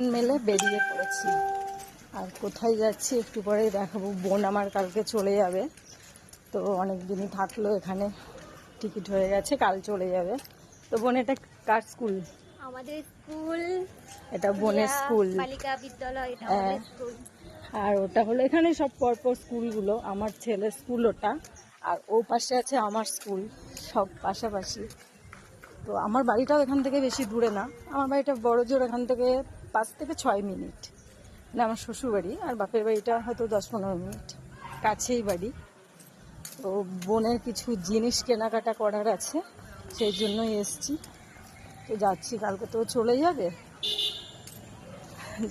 মেলে বেরিয়ে পড়েছি। আর কোথায় যাচ্ছি একটু পরে দেখাবো। বোন আমার কালকে চলে যাবে। তো অনেক দিনই থাকল এখানে। টিকিট হয়ে গেছে কাল চলে যাবে। তো বোন এটা কার স্কুল? আমাদের স্কুল এটা বোনের স্কুল। বালিকা বিদ্যালয় এটা হ্যাঁ। আমাদের স্কুল। আর ওটা হলো এখানে সব পরপর স্কুলগুলো। আমার ছেলের স্কুল ওটা। আর ও পাশে আছে আমার স্কুল সব পাশাপাশি। তো আমার বাড়িটাও এখান থেকে বেশি দূরে না। আমার বাড়িটা বড় জোর এখান থেকে পাঁচ থেকে ছয় মিনিট। মানে আমার শ্বশুর বাড়ি আর বাপের বাড়িটা হয়তো দশ পনেরো মিনিট। কাছেই বাড়ি। তো বোনের কিছু জিনিস কেনাকাটা করার আছে সেই জন্যই এসছি। তো যাচ্ছি কালকে তো চলে যাবে।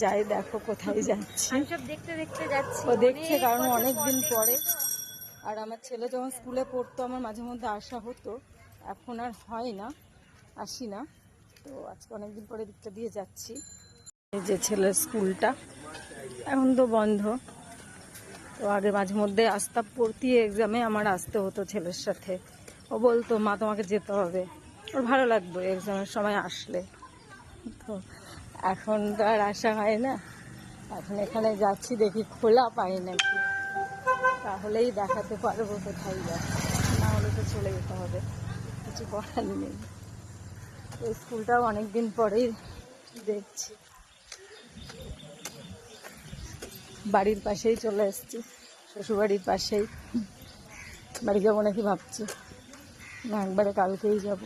যাই দেখো কোথায় যাচ্ছি। দেখতে দেখতে যাচ্ছি। ও দেখছে কারণ অনেক দিন পরে। আর আমার ছেলে যখন স্কুলে পড়তো আমার মাঝে মধ্যে আসা হতো। এখন আর হয় না আসি না। তো আজকে অনেকদিন পরে দিকটা দিয়ে যাচ্ছি। এই যে ছেলের স্কুলটা, এখন তো বন্ধ। তো আগে মাঝে মধ্যে আসতাম পড়তি এক্সামে আমার আসতে হতো ছেলের সাথে। ও বলতো, মা, তোমাকে যেতে হবে। ওর ভালো লাগবে এক্সামের সময় আসলে। তো এখন তো আর আসা হয় না। এখন এখানে যাচ্ছি, দেখি খোলা পাই নাকি। তাহলেই দেখাতে পারব কোথায় যাচ্ছি না হলে তো চলে যেতে হবে। কিছু করার নেই। এই স্কুলটাও অনেকদিন পরেই দেখছি। বাড়ির পাশেই চলে এসেছি, শ্বশুরবাড়ির পাশেই। বাড়ি যাব নাকি ভাবছি। না, একবারে কালকেই যাব।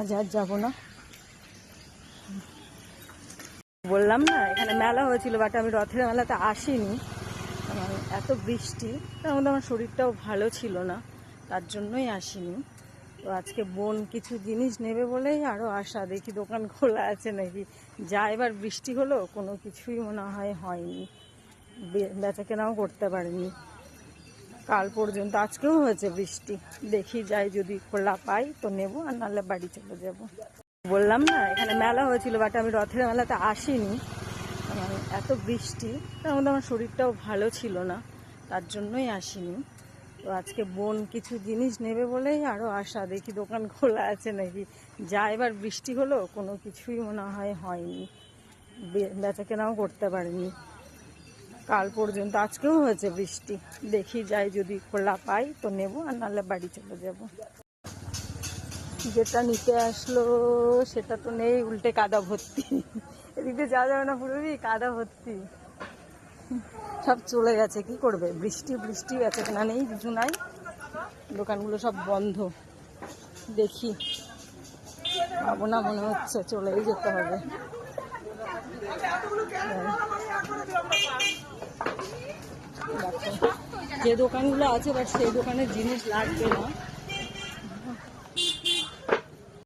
আজ আর যাব না। বললাম না, এখানে মেলা হয়েছিল বাট আমি রথের মেলাতে আসিনি। এত বৃষ্টি, তার মধ্যে আমার শরীরটাও ভালো ছিল না, তার জন্যই আসিনি। তো আজকে বোন কিছু জিনিস নেবে বলেই আরও আশা, দেখি দোকান খোলা আছে নাকি। যা এবার বৃষ্টি হলো, কোনো কিছুই মনে হয় হয়নি। বেচা কেনাও করতে পারিনি। কাল পর্যন্ত আজকেও হয়েছে বৃষ্টি। দেখি যাই যদি খোলা পাই তো নেব, আর নাহলে বাড়ি চলে যাব। বললাম না, এখানে মেলা হয়েছিল বাট আমি রথের মেলাতে আসিনি। এত বৃষ্টি, তার মধ্যে আমার শরীরটাও ভালো ছিল না, তার জন্যই আসিনি। তো আজকে বোন কিছু জিনিস নেবে বলেই আরও আশা। দেখি দোকান খোলা আছে নাকি? যা এবার বৃষ্টি হলো, কোনো কিছুই মনে হয় হয়নি। বেচা কেনাও করতে পারিনি। কাল পর্যন্ত আজকেও হয়েছে বৃষ্টি। দেখি যাই যদি খোলা পাই তো নেব, আর নাহলে বাড়ি চলে যাব। যেটা নিতে আসলো সেটা তো নেই, উল্টে কাদা ভর্তি। এদিকে যাওয়া যাবে না পুরোই কাদা ভর্তি। সব চলে গেছে, কি করবে? বৃষ্টি বৃষ্টি আছে কেনা নেই, কিছু নাই। দোকানগুলো সব বন্ধ। দেখি। পাবো না মনে হচ্ছে, চলেই যেতে হবে। যে দোকানগুলো আছে বাট সেই দোকানের জিনিস লাগবে না।